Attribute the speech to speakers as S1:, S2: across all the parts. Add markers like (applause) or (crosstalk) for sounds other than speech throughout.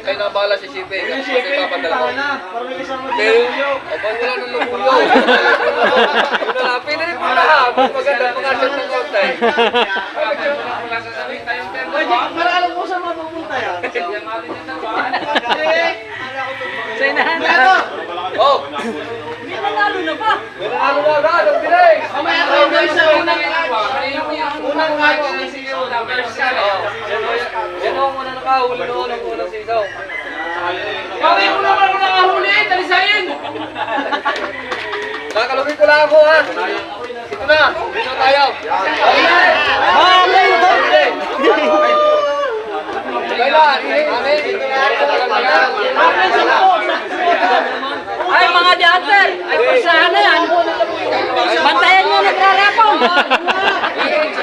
S1: Kayo na bahala si Sipe.
S2: Yung
S1: Kasi
S2: shipping,
S1: papadala ko.
S2: na.
S1: Pero, abang wala ng lubuyo. Wala na, rin muna ha. Maganda, mga shot ng konti.
S2: Para alam mo saan mapupunta yan.
S3: Sa inahan.
S1: Oh!
S3: Nanalo na ba?
S1: Ano na agad, ang bilis!
S2: Mamaya kayo guys sa unang unang match.
S1: Yan o, muna nakahuli noon ang unang sisaw.
S3: Bakit mo naman mo nakahuli? Talisayin!
S1: Kakalugin ko lang ako ha. Ito na, dito tayo.
S3: Ah, ngayon to!
S1: Kailan? Amin?
S3: Ay, mga diater! Ay, pasahan na yan! Bantayan nyo nagrarapong!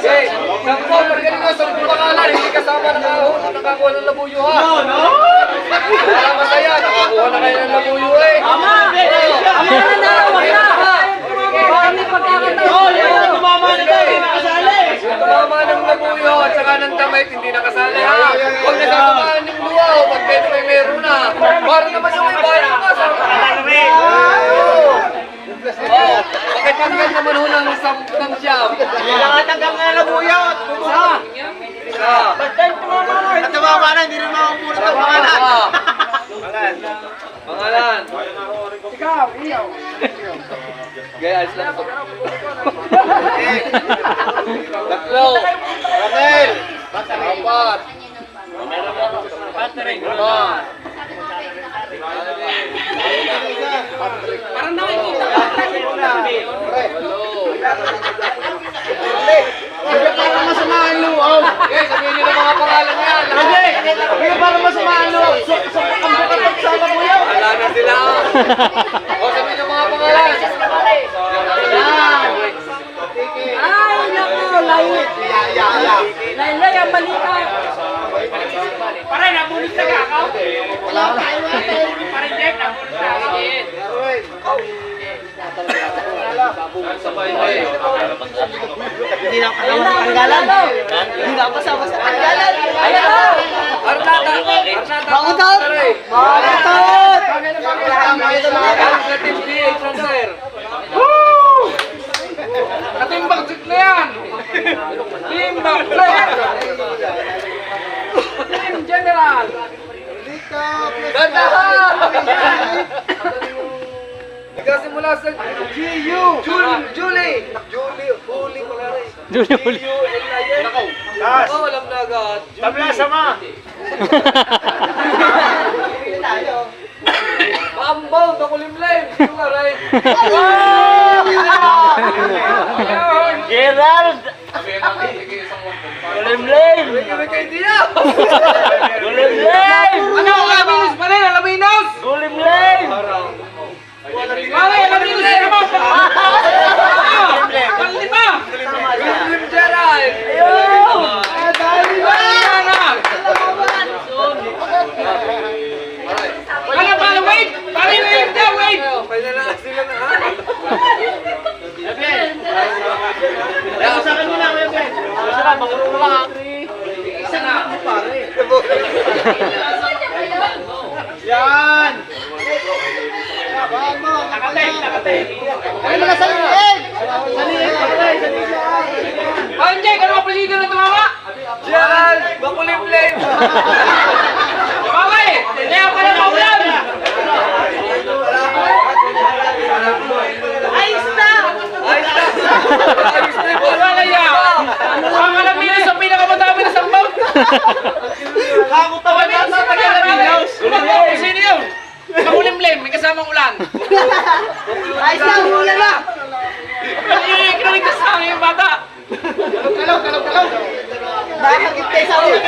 S1: Sige, sampo, pagkaling ko, sampo pangalan, hindi kasama nakahuli, nakakuha ng labuyo ha. Wala masaya, nakakuha na kayo ng labuyo eh.
S3: Ama! Ama na na! Wag na! May pagkakataon!
S2: Tumama na tayo, hindi nakasali.
S1: Tumama ng labuyo at saka ng damit, hindi nakasali ha. Huwag na sasamahan yung luwaw, pag may meron na. Para naman yung may bayan ka sa... Oh, pakitanggal naman ho ng sampang siyam.
S2: Nakatanggal nga na buyo.
S1: Isa. Isa.
S2: At tumama na, hindi rin makapunta ito. Pangalan.
S1: Ah. Pangalan.
S2: Ikaw, iyaw.
S1: Gaya, alis lang. Tatlo.
S2: Ramel.
S1: Apat. Lima.
S3: Parang nakikita ko.
S1: Walo.
S2: Hindi para masamahan loob.
S1: Okay, sabihin niyo ng mga pangalan niya.
S2: Hindi, hindi para masamahan loob. So, so, ang bukatot sa buyo.
S1: Wala na sila. O, sabihin niyo mga pangalan.
S3: Ay, naku! Layo! Layo, layo, ang balita! Pare, nabulit na ka ako?
S2: Wala wala.
S3: Pare, Jeff, nabulit na ako.
S1: Sabay na eh.
S2: Hindi na kasama sa tanggalan. Hindi na kasama sa tanggalan.
S3: Ayan na!
S1: Arnata. Arnata.
S2: Bakutot!
S1: Aray.
S2: Bakutot!
S1: Nagkasimula sa G.U. Julie. Julie. Julie. Huli pala rin. Julie. Huli. Nakaw.
S2: Tas.
S1: Oh, alam na agad.
S2: Tabla sama.
S1: Maambaw, nakulimlim. Yung aray.
S2: Gerald! Limlim!
S1: Kami kay Dia.
S2: Limlim!
S3: Ano
S2: Nakatay, nakatay. Ay, mga sa liig! Sa liig, pare, sa liig.
S3: Pare, Jack, ano ang palido na tumama?
S1: Gerald, makulimlim.
S3: Pare, kaya pala maulan! Ayos na!
S1: Ayos na. Ayos na.
S3: Wala na yan! Ang Alaminos ang pinakamadami na sampaw!
S2: Ako tawag na sa taga-Laminos.
S3: Sino yun? Makulimlim, may kasamang ulan. (laughs)
S2: Ayos na, hula na!
S3: Ay, kinaligtas sa akin yung bata.
S2: Kalaw, kalaw, kalaw! Bakit kayo sa ulo,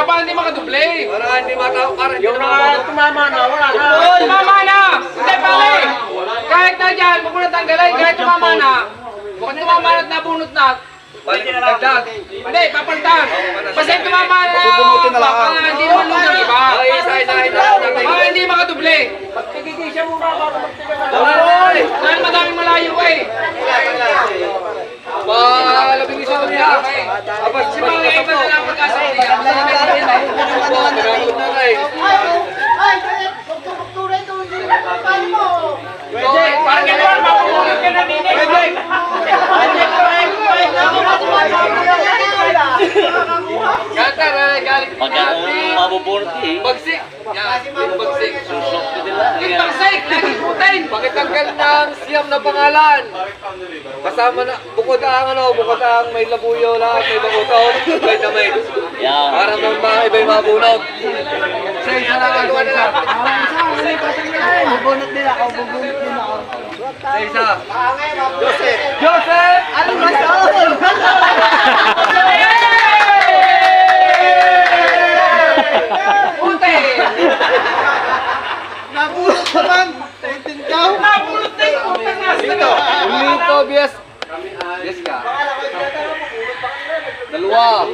S1: na para
S3: hindi makaduble.
S1: Para hindi matao, para hindi
S2: Yung mga tumama na, wala na.
S3: Tumama na! Hindi pare! Kahit na dyan, huwag mo na kahit tumama na. Huwag tumama na at nabunot na. Hindi, papalitan. Basta yung tumama na,
S1: papala, hindi naman lugar iba. Para hindi makaduble. Pagkikisya mo ba?
S4: Dahil madaming malayo ka eh mo?
S1: Parang gano'n, makukulit ka na din eh. Eh,
S2: Pag mabubunot eh.
S1: Bagsik. Yan, yung bagsik.
S2: Susok ko nila.
S1: Bagsik, lagi putin. Pakitanggal ng siyam na pangalan. Kasama na, bukod ang ano, bukod ang may labuyo lahat, may bakuton, may damit.
S2: Yan.
S1: Para naman mga iba'y mabunot. Sa isa lang ang isa.
S4: Bubunot din ako, bubunot din ako.
S1: Sa isa. Joseph. Joseph!
S4: Ano ba yun?
S1: Puti!
S4: Naman. Tintindaw. Nabulot din.
S1: Lito. Lito, bias. Bias ka. Dalawa.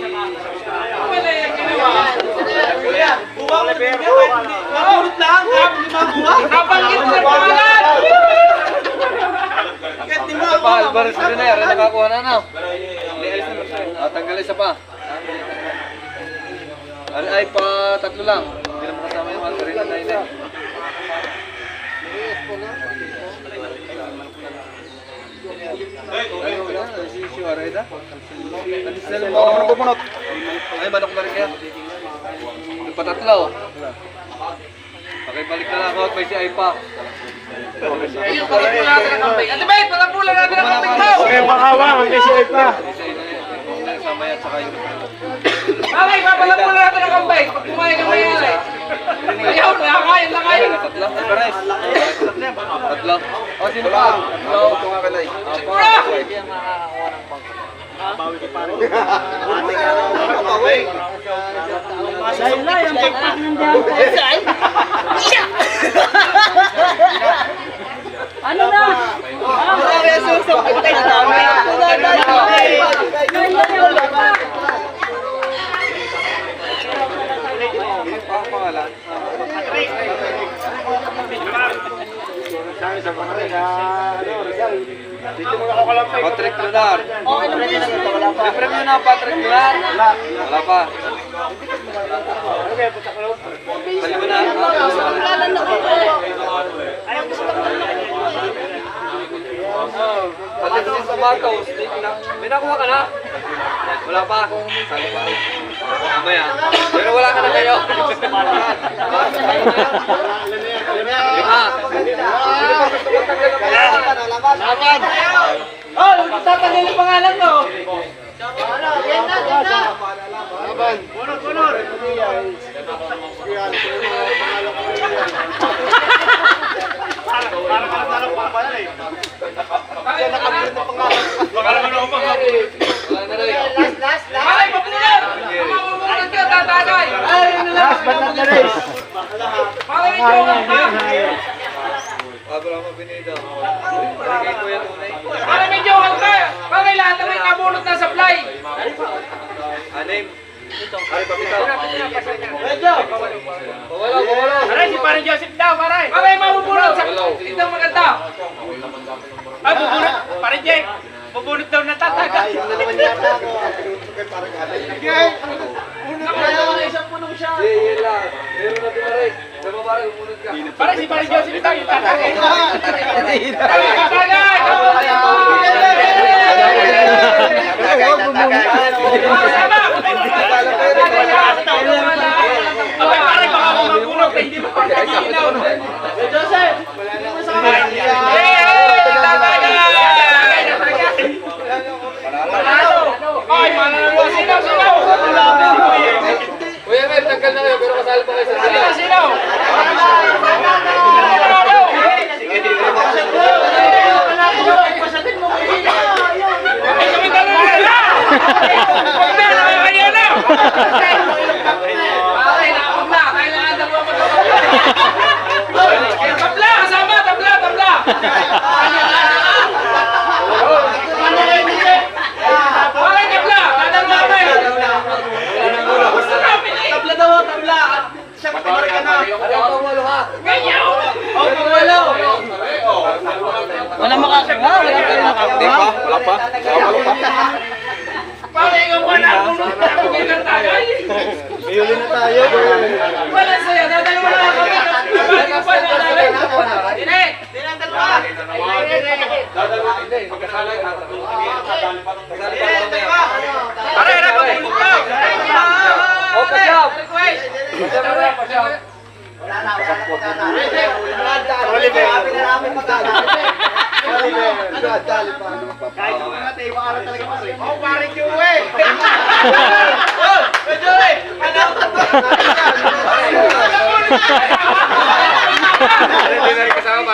S4: Nabulot lang.
S1: Nabanggit mo pangalan! Isa pa, Alvarez Riner, nakakuha na na. Tanggal isa pa. Ay, ay, pa tatlo lang. Hindi naman kasama yung Alvarez Riner. Ay, wala. Si si Areda. Nanisal mo. Ano bumunot? Ay, manok na rin kaya. Patatlo. Pakibalik na lang ako at may si Aipa. Pakibalik natin ang kambing. Ate Bay, patapulan natin ang kambing mo!
S5: Okay, makawa, ang kasi pa.
S1: Kasama yan, saka yun.
S3: Bakit papalapulan natin ang kambay? Pag kumain ka mayari. Ayaw, nakakain na kayo.
S1: Tatlo? Ay, pares. Tatlo. O, sino pa? Tatlo. Ito nga kalay.
S2: Dahil na, yung pagpag ng dyan. Ano na? Yun lang yung pagpag.
S1: Ang pangalan? Patrick Lunar.
S2: Okay lang din ito, wala pa.
S1: May premyo na Patrick Lunar? Wala. Wala pa. Balik mo na.
S2: Kalan na ko.
S1: Pati si Sabatos, may nakuha ka na? Wala pa. Sali pa. Mamaya. Pero wala ka na kayo. Lima. (laughs) Sino pa pangalan?
S3: Oh, tatanggal yung pangalan mo.
S4: Yan na, yan na.
S1: Wala na rin.
S4: Last, last, last.
S3: Bakit mapunan? Mamamumunan ka, tatagay.
S5: Last but not the least.
S3: Bakit yung jowa ka?
S1: Abraham Abinido. Barangay ko yan unay.
S3: Bakit may jowa ka? Bakit lahat naman nabulot na supply?
S1: Anim. Ay, papitaw. Wala, wala.
S3: Aray, si parang Joseph daw, paray. Bakit mabubulot sa ito maganda? Ay, bubulot. Parang Jake. Bubulot daw na tatagay.
S1: Ye, ye lang. Meron na tumaray. Sa
S3: Parang si parang Joseph baka mabulot na hindi mo. Joseph! Manalo! Ay, manalo! Sino, sino?
S1: Kuya Mel, tanggal na kayo, pero kasali pa kayo sa
S3: Sino,
S1: sila.
S3: sino? Manalo! Ay, kami dalawa na! Huwag na, nakakaya na! Bakit, nakapag na, kailangan dalawa magkakapag.
S1: Hindi pa, wala pa. Wala pa.
S3: Pahinga mo na ako nung tapos ng tagay.
S5: Mayuli na tayo.
S3: Wala sa'yo, dadalawa na kami. Pahinga pa na namin. Hindi. Pare, na ka.
S1: O, pasyam!
S3: Request.
S1: Pasyam na lang, pasyam.
S4: Oh, pare Joey!
S3: Oh, medyo eh. Ano?
S1: Hindi na rin kasama,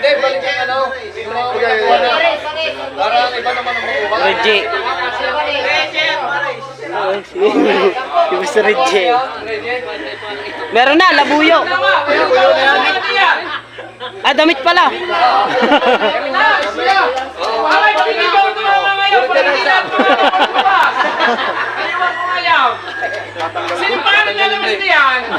S1: na.
S3: Na.
S1: Balik. Hindi, balik yung ano. Sinungulit ko na. Parang iba naman ang makuha.
S2: Reggie. Yung Mr. Reggie. Meron na, labuyo. Ah, damit pala.
S3: Ay, pagkikaw ito na nga ngayon. Na Aywan ko ngayon. Sino pa ka naglalabas na yan? (laughs)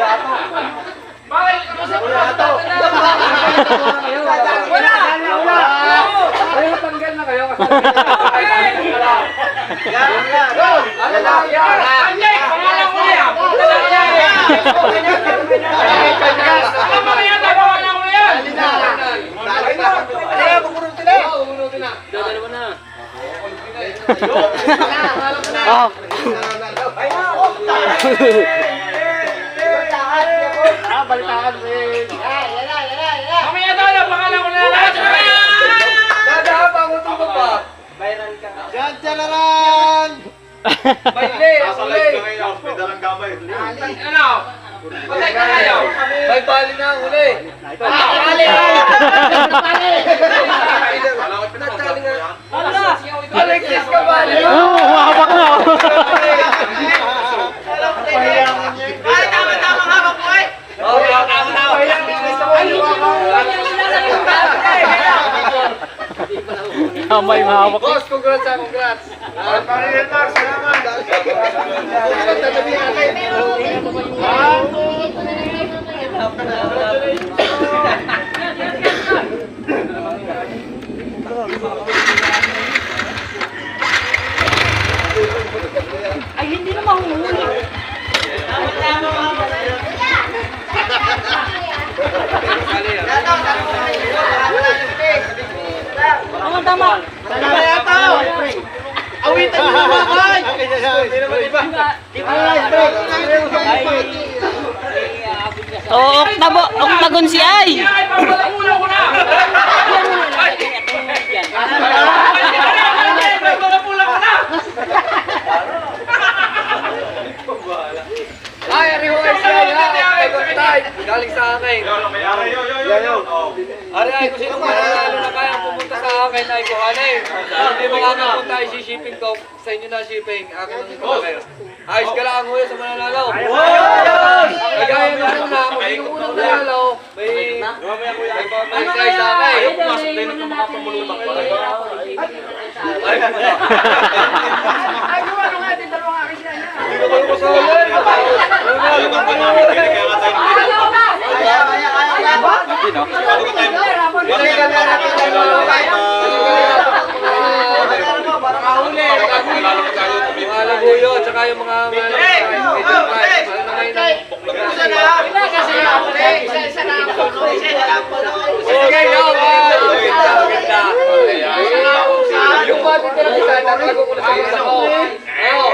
S3: Bakit? Wala ito. Wala.
S1: Ayaw, tanggal na kayo. kasi-
S3: Ano na? Anjay, pangalan ko na yan. Ano ba kaya pangalan ko na yan?
S2: Oh.
S3: Mamaya daw na pangalan ko na yan.
S1: Dadaan pa ako tuto pa.
S4: Diyan, Jalaran!
S1: Baile, uli.
S3: Ano? Patay ka kayo.
S1: May na, uli.
S3: Bali!
S1: Alexis ka bali.
S2: Oh, hawak na.
S3: Ay, mama yung hawak.
S1: Boss, congrats congrats. Parilin Max, salamat.
S2: Ay, hindi na tama.
S4: Awitan mo naman, ay!
S2: Oo, oktabo, oktagon si Ay.
S3: Ay, papalamulo ko na. Ay, papalamulo ko na.
S1: Ay, ariho time. Galing sa akin. Ari. Ay, kung sino mananalo na kaya pumunta sa akin ay. Kung hindi makakapunta ay shipping ko. Sa inyo na shipping. Akin ang ito kayo. Ayos ka lang huyo sa mananalo. Kagaya na una, kung sino unang nanalo, may may may size sa akin. Ayaw pumasok din ng mga pamulutang pa. Ay,
S3: Ay, gumano nga din
S1: yung mga mga Sige, yo! Ganda, ganda. Yung bati ko lang isa, tatago ko na sa bulsa ko. Oo,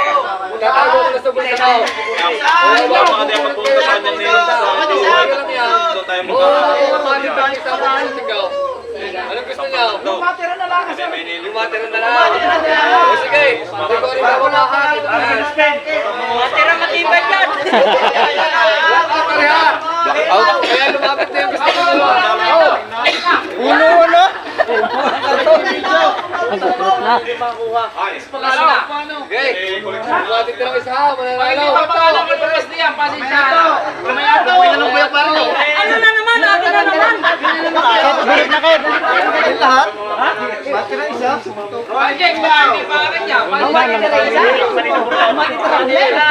S1: tatago ko na sa bulsa ko. Oo, baka di ako pupunta sa kanya nila. Okay lang yan. Oo, bati ko lang isa, baka sigaw. Anong gusto niyo? Lumatira na lang. Lumatira na lang. O sige, hindi ko rin ako lahat.
S2: Matira matibay yan.
S1: Pareha. Kaya lumapit na yung gusto ko. Oo.
S4: Ulo, ulo!
S3: Pagkala na.
S1: Okay. Bumatik na lang isa ha.
S3: Pag hindi
S1: Mananalo.
S3: pa pagkala ko yung mas niya, pasensya na. Mamaya po.
S2: Ano na naman? Ano na naman?
S4: Birit na kayo. Lahat? Ha? Bati na isa?
S3: Project ba? Hindi pa rin niya. Pasensya na.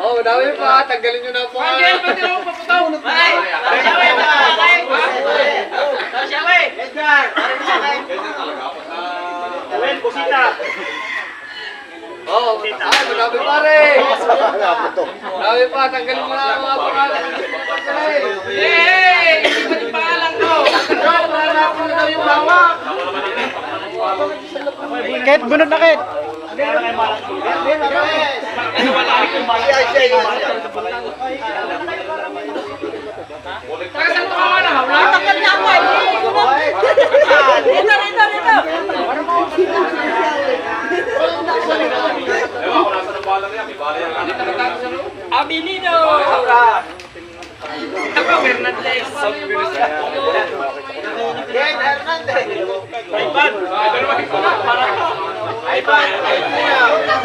S1: Oh, madami pa. Tanggalin nyo na po.
S3: Angel, pwede na ako paputaw.
S1: Oh, ah, madami pa rin. Madami pa. Tanggalin mo na ang mga pangalan.
S3: Hey! Hindi pa yung pangalan ko. Wala na daw yung hawak.
S4: Kahit bunod na kahit.
S3: Ka na?
S2: Na ako eh. Dito, dito, dito. Abilino.
S3: Ako, Fernandez.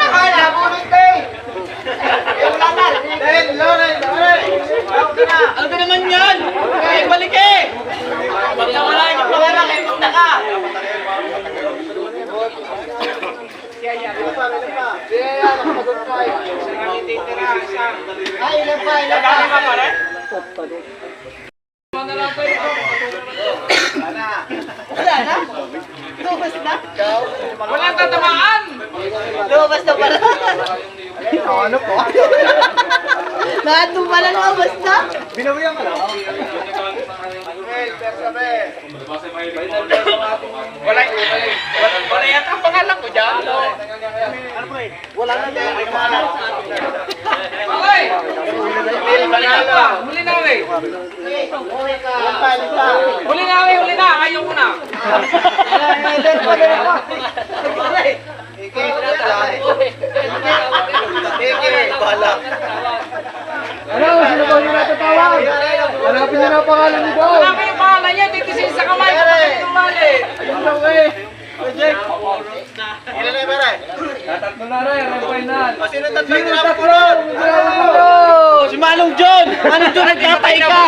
S4: Ay, nabunod tayo. Eh, wala na. Dahil, Loren, Loren.
S2: Ano ka naman yan? Ay, balik eh. Basta wala yung pangalan, eh, punta ka.
S1: Sige, yan. Nakasagot ka.
S4: Ay, ilan pa, ilan pa. Wala na? Lubas na?
S3: Walang tatamaan.
S4: Lubas na pala. Ano po? Lahat nung pala na? Binawian ka lang.
S3: Wala, wala yata ang pangalan ko dyan.
S4: Wala na din.
S3: Okay. Huli na pa. Huli na eh.
S4: Ilan pa, ilan pa?
S3: Huli na eh, huli na. Ayaw ko na.
S4: Ilan pa, ilan pa? Ike, Ike, bala.
S1: Ano? Sino ba yung natatawag? Hanapin nyo na ang pangalan ni Bob.
S3: Wala kayong pangalan niya. Dito siya sa kamay ko. Bakit tumali?
S1: Ayun lang eh.
S4: Ilan na yung pera?
S1: Na rin. Final.
S4: Sino tatlo
S1: Sino tatlo?
S4: Si Manong John! Manong John, nagkatay ka!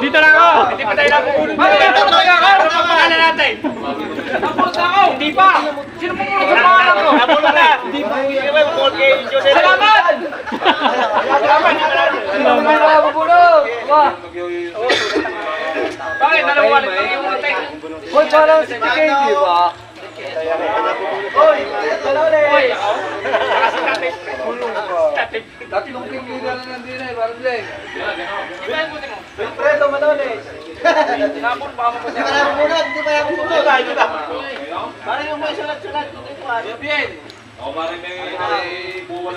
S3: Dito na ako. Hindi pa tayo napupunod. Bakit ito talaga ako? Ano ang pangalan natin? Napulot na ako. Hindi pa. Sino pumunod sa pangalan ko? Napulot na. Hindi pa. Salamat!
S1: Sino ba yung nakabubulog? Ba?
S3: Bakit? Dalawa ulit lang yung natin.
S1: Huwag pa lang si TK, di ba?
S3: Hoy, ako. Kasi natin.
S1: Tatlong kaibigan na nandun eh, parang Blake.
S3: Iba yung buti mo.
S4: Fredo Manones!
S3: Tinapon pa ako
S4: Hindi pa yung bunod, hindi pa yung bunod. Ito ba, ito ba? Parang yung may sulat-sulat.
S3: Bien.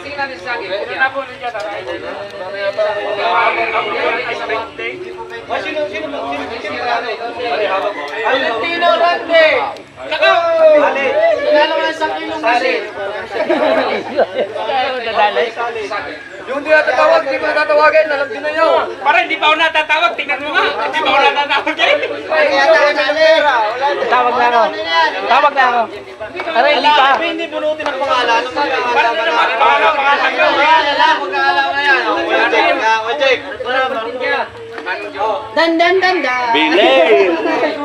S3: Sige natin sa akin. Tinapon rin dyan.
S4: Sino, sino, sino, sino,
S3: Valentino Rande. Naka.
S4: Lalo nga sa kilong kasi.
S1: Yung di natatawag, di ba natatawagin? Alam din na yun.
S3: Para hindi pa ako natatawag. Tingnan mo nga. Hindi pa ako natatawag eh.
S4: Sali. Tawag na ako. Tawag na ako. Aray, hindi pa. Hindi bunutin ang pangalan.
S3: Para na naman. Pangalan pangalan ko.
S4: Mag-aalaw na yan. Wala check. Wala dan.
S5: Bilay!
S4: Puntan na yung nanay.
S1: Hindi ka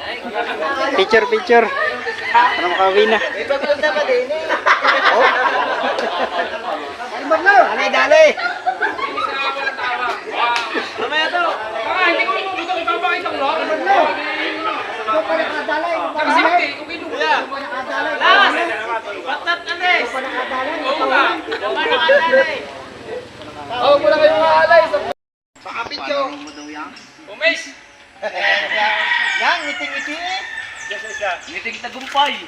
S4: Picture,
S5: picture. Para makawin na.
S4: Ano dali. Mamaya to.
S3: Baka hindi ko ito ipapakita ko.
S4: Ano ba na? Ito pala ka, dali.
S3: Kasi kung kinuha.
S2: Last! Batat na rin! Oo nga!
S1: Tawag mo na kayo mga alay. Sa
S2: Umis! (laughs)
S4: Yan, ngiting-ngiti.
S2: Ngiting tagumpay!